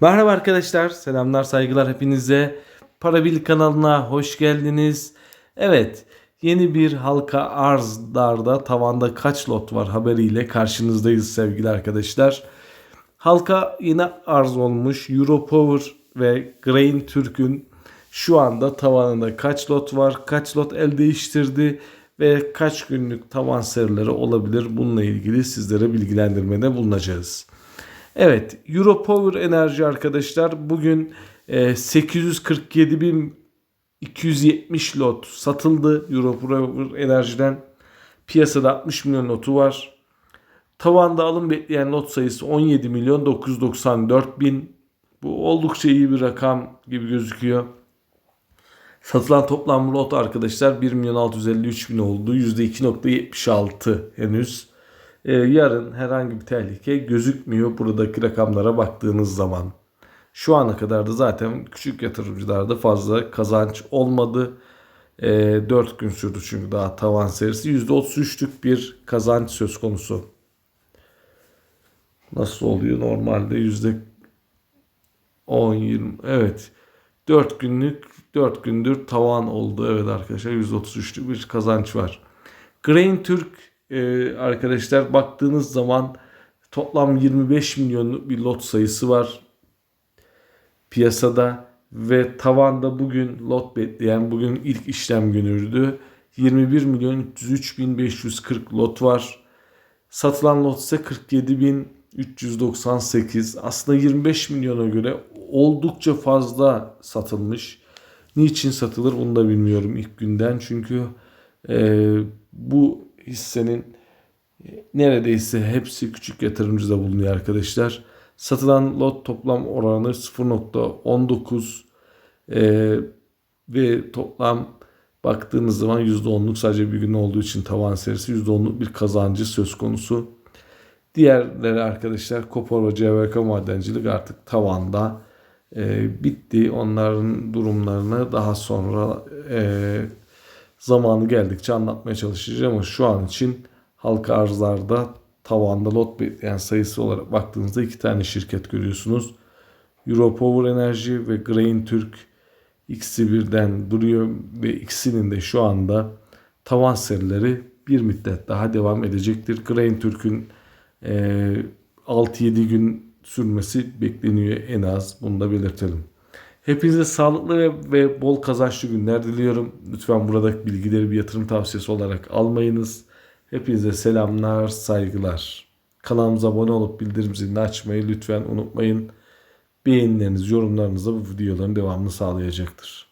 Merhaba arkadaşlar, selamlar, saygılar hepinize. Parabil kanalına hoş geldiniz. Evet, yeni bir halka arzlarda tavanda kaç lot var haberiyle karşınızdayız sevgili arkadaşlar. Halka yine arz olmuş Europower ve Grain Türk'ün şu anda tavanında kaç lot var, kaç lot el değiştirdi ve kaç günlük tavan serileri olabilir bununla ilgili sizlere bilgilendirmede bulunacağız. Evet, Europower Enerji arkadaşlar bugün e, 847.270 lot satıldı Europower Enerji'den. Piyasada 60 milyon lotu var. Tavanda alım bekleyen lot sayısı 17 milyon 994 bin. Bu oldukça iyi bir rakam gibi gözüküyor. Satılan toplam lot arkadaşlar 1 milyon 653 bin oldu. %2.76 henüz. Ee, yarın herhangi bir tehlike gözükmüyor buradaki rakamlara baktığınız zaman. Şu ana kadar da zaten küçük yatırımcılarda fazla kazanç olmadı. E, 4 gün sürdü çünkü daha tavan serisi. %33'lük bir kazanç söz konusu. Nasıl oluyor? Normalde yüzde 10-20 evet 4 günlük 4 gündür tavan oldu. Evet arkadaşlar %33'lük bir kazanç var. Grain Türk e, arkadaşlar baktığınız zaman toplam 25 milyon bir lot sayısı var piyasada ve tavanda bugün lot bekleyen bugün ilk işlem günüydü. 21 milyon 303 bin 540 lot var. Satılan lot ise 47 bin 398. Aslında 25 milyona göre oldukça fazla satılmış. Niçin satılır bunu da bilmiyorum ilk günden. Çünkü e, bu hissenin neredeyse hepsi küçük yatırımcıda bulunuyor arkadaşlar. Satılan lot toplam oranı 0.19 e, ve toplam baktığınız zaman %10'luk sadece bir gün olduğu için tavan serisi %10'luk bir kazancı söz konusu. Diğerleri arkadaşlar Kopor ve CVK madencilik artık tavanda e, bitti. Onların durumlarını daha sonra e, zamanı geldikçe anlatmaya çalışacağım ama şu an için halka arzlarda tavanda lot bekleyen sayısı olarak baktığınızda iki tane şirket görüyorsunuz. Europower Enerji ve Grain Türk ikisi birden duruyor ve ikisinin de şu anda tavan serileri bir müddet daha devam edecektir. Grain Türk'ün e, 6-7 gün sürmesi bekleniyor en az. Bunu da belirtelim. Hepinize sağlıklı ve, ve bol kazançlı günler diliyorum. Lütfen buradaki bilgileri bir yatırım tavsiyesi olarak almayınız. Hepinize selamlar, saygılar. Kanalımıza abone olup bildirim zilini açmayı lütfen unutmayın. Beğenileriniz, yorumlarınız da bu videoların devamını sağlayacaktır.